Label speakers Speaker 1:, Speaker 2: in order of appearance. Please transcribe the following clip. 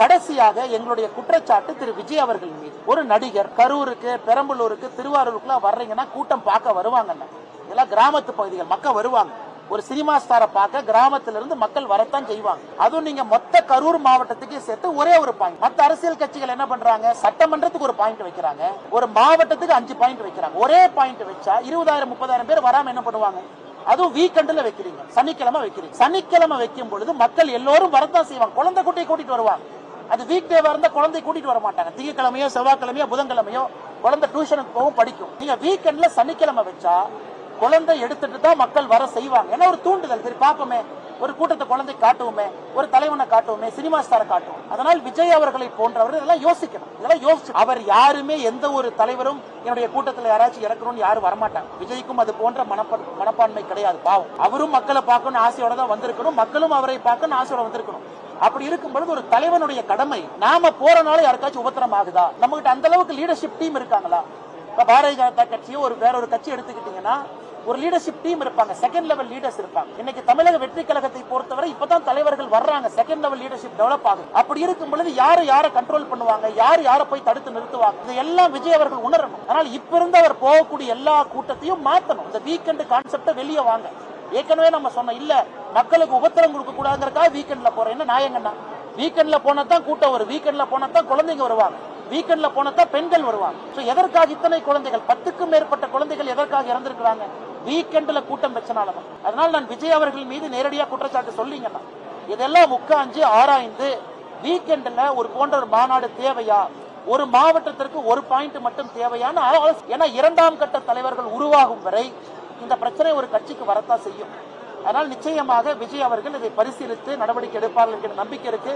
Speaker 1: கடைசியாக எங்களுடைய குற்றச்சாட்டு திரு விஜய் அவர்கள் மீது. ஒரு நடிகர் கரூருக்கு பெரம்பலூருக்கு திருவாரூருக்குலாம் வர்றீங்கன்னா கூட்டம் பார்க்க வருவாங்கன்னு இதெல்லாம் கிராமத்து பகுதிகள் மக்கள் வருவாங்க. ஒரு சினிமா ஸ்டாரை பார்க்க கிராமத்திலிருந்து மக்கள் வரத்தான் செய்வாங்க. அதுவும் நீங்க மொத்த கரூர் மாவட்டத்துக்கு சேர்த்து ஒரே ஒரு பாயிண்ட் மத்த அரசியல் கட்சிகள் என்ன பண்றாங்க? சட்டமன்றத்துக்கு ஒரு பாயிண்ட் வைக்கிறாங்க. ஒரு மாவட்டத்துக்கு அஞ்சு பாயிண்ட் வைக்கிறாங்க. ஒரே பாயிண்ட் வச்சா இருபதாயிரம் முப்பதாயிரம் பேர் வராம என்ன பண்ணுவாங்க? அதுவும் வீக்கெண்ட்ல வைக்கிறீங்க. சனிக்கிழமை வைக்கிறீங்க. சனிக்கிழமை வைக்கும் பொழுது மக்கள் எல்லோரும் வரத்தான் செய்வாங்க. குழந்தை குட்டியை கூட்டிட்டு வருவாங்க. அது வீக் டேவா இருந்தா குழந்தை கூட்டிட்டு வர மாட்டாங்க. திங்கக்கிழமையோ செவ்வாய்க்கிழமையோ புதன்கிழமையோ குழந்தை டியூஷனுக்கு போகும் படிக்கும். நீங்க வீக்கெண்ட்ல சனிக்கிழமை வச்சா குழந்தை எடுத்துட்டு தான் மக்கள் வர செய்வாங்க. ஏன்னா ஒரு தூண்டுதல். சரி பார்ப்போமே. ஒரு கூட்டத்தை குழந்தை காட்டுவோமே. ஒரு தலைவனை காட்டுவோமே. சினிமா ஸ்டாரை காட்டுவோம். அதனால் விஜய் அவர்களை போன்றவர் இதெல்லாம் யோசிக்கணும். இதெல்லாம் யோசிச்சு அவர் யாருமே எந்த ஒரு தலைவரும் என்னுடைய கூட்டத்தில் யாராச்சும் இறக்கணும்னு யாரும் வரமாட்டாங்க. விஜய்க்கும் அது போன்ற மனப்பான்மை கிடையாது பாவம். அவரும் மக்களை பார்க்கணும்னு ஆசையோட தான் வந்திருக்கணும். மக்களும் அவரை பார்க்கணும்னு ஆசையோட வந்திருக்கணும். அப்படி இருக்கும் பொழுது ஒரு தலைவனுடைய கடமை. நாம போறனால யாருக்காச்சும் உபத்திரம் ஆகுதா நம்ம கிட்ட அந்த அளவுக்கு லீடர்ஷிப் டீம் இருக்காங்களா? இப்ப பாரதிய ஜனதா கட்சியோ ஒரு வேற ஒரு கட்சி எடுத்துக்கிட்டீங்கன்னா ஒரு லீடர்ஷிப் டீம் இருப்பாங்க. செகண்ட் லெவல் லீடர்ஸ் இருப்பாங்க. இன்னைக்கு தமிழக வெற்றி கழகத்தை பொறுத்தவரை இப்பதான் தலைவர்கள் வர்றாங்க. செகண்ட் லெவல் லீடர்ஷிப் டெவலப் ஆகுது. அப்படி இருக்கும் பொழுது யாரு யாரை கண்ட்ரோல் பண்ணுவாங்க? யார் யாரை போய் தடுத்து நிறுத்துவாங்க? இது எல்லாம் விஜய் அவர்கள் உணரணும். அதனால் இப்ப இருந்து அவர் போகக்கூடிய எல்லா கூட்டத்தையும் மாத்தணும். இந்த வீக்கெண்ட் கான்செப்ட வெளியே வாங்க. ஏற்கனவே நம்ம சொன்னோம் இல்ல மக்களுக்கு உபத்திரம் கொடுக்க கூடாதுங்கிறக்காக வீக்கெண்ட்ல போறோம். என்ன நாயங்கண்ணா வீக்கெண்ட்ல போனா தான் கூட்டம் வரும் வீக்கெண்ட்ல போனா தான் குழந்தைங்க வருவாங்க. வீக்கெண்ட்ல போனா தான் பெண்கள் வருவாங்க. சோ எதற்காக இத்தனை குழந்தைகள் பத்துக்கும் மேற்பட்ட குழந்தைகள் எதற்காக இறந்திருக்கிறாங்க? வீக்கெண்ட்ல கூட்டம் வச்சனாலதான் அதனால நான் விஜய் அவர்கள் மீது நேரடியாக குற்றச்சாட்டு சொல்லிங்கண்ணா. இதெல்லாம் உட்காந்து ஆராய்ந்து வீக்கெண்ட்ல ஒரு போன்ற ஒரு மாநாடு தேவையா? ஒரு மாவட்டத்திற்கு ஒரு பாயிண்ட் மட்டும் தேவையான ஏன்னா இரண்டாம் கட்ட தலைவர்கள் உருவாகும் வரை இந்த பிரச்சனை ஒரு கட்சிக்கு வரத்தான் செய்யும். அதனால் நிச்சயமாக விஜய் அவர்கள் இதை பரிசீலித்து நடவடிக்கை எடுப்பார்கள் என்கிற நம்பிக்கை இருக்கு.